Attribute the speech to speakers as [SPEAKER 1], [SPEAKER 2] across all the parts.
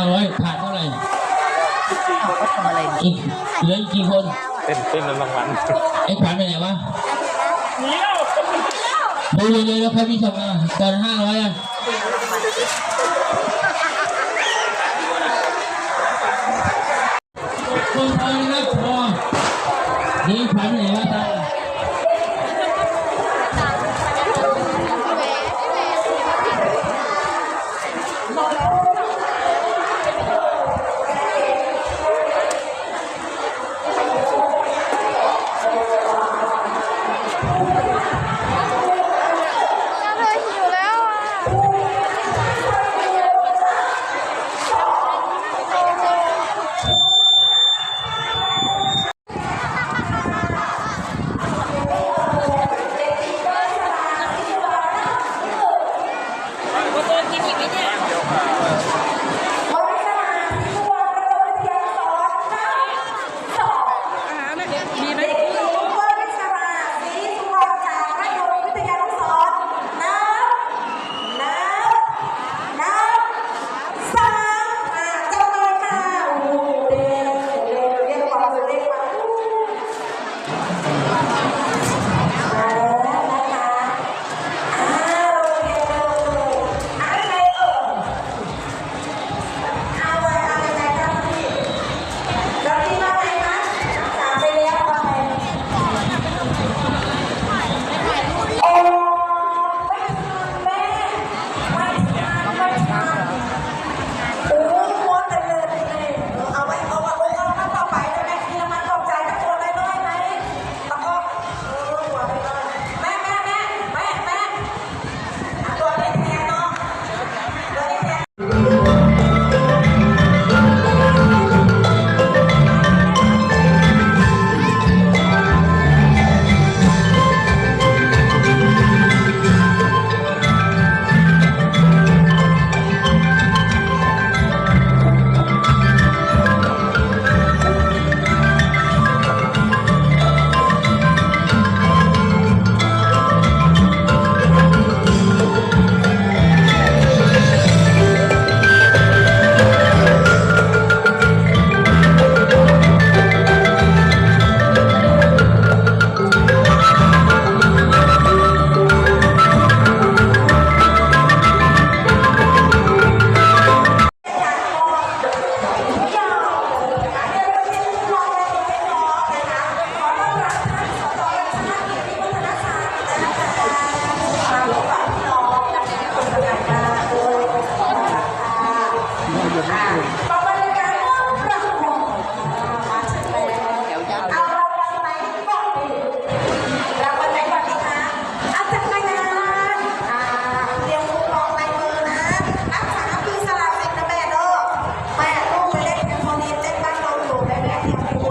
[SPEAKER 1] เก้าร้อยขาดเท่าไหร่
[SPEAKER 2] เขาก็ทำอะไรดี
[SPEAKER 1] อีกเหลืออีกกี่คน
[SPEAKER 3] เป็นเป็นรางวัล
[SPEAKER 1] ไอ้ขวัญไปไหนวะดูเลยเลยแล้วใครพี่ส่งมาตอนห้าร้อยอะคนพอนะครับพอนี่ขวัญไปไหนวะตา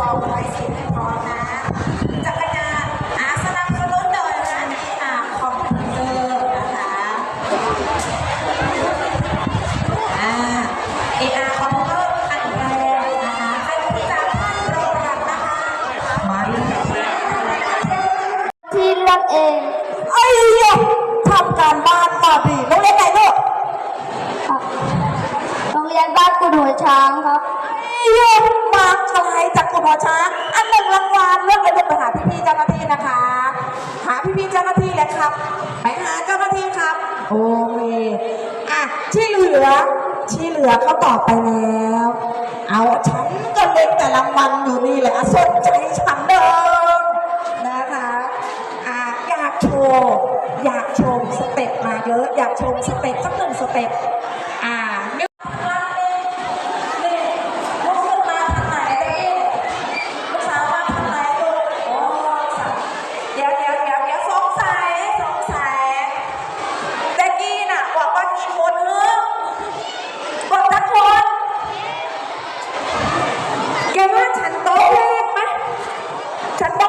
[SPEAKER 4] อ
[SPEAKER 5] งไว้สิทธิ์ให้พร้อมนะจักรยานอ่าสนับสนุนโดยนะนี่อ่าคอมพิวเตอร์นะคะอ่าเออาร์คอมพิวเตอร์อันแรกนะคะใครที่จะท่านโปรดักต์นะคะมาเลย
[SPEAKER 4] ที่เลือกเอง
[SPEAKER 5] ไอ้ยะทำการบ้านมาดีโรงเรียนไหนลูก
[SPEAKER 4] ครับโรงเรียนบ้านกุดหัวช้างครับ
[SPEAKER 5] ไอ้ยะมาไกลจากกลุ่มหอช้างอันหนึ่งรางวัลเลือกไปลูกไปหาพี่ๆเจ้าหน้าที่นะคะ หาพี่ๆเจ้าหน้าที่เลยครับไปหาเจ้าหน้าที่ครับ โอเคอะที่เหลือที่เหลือเขาตอบไปแล้ว เอาฉันก็เล็งแต่รางวัลอยู่นี่แหละอะสนใจฉันเดิมนะคะอะอยากโชว์อยากชมสเต็ปมาเยอะอยากชมสเต็ปสักหนึ่งสเต็ป ฉั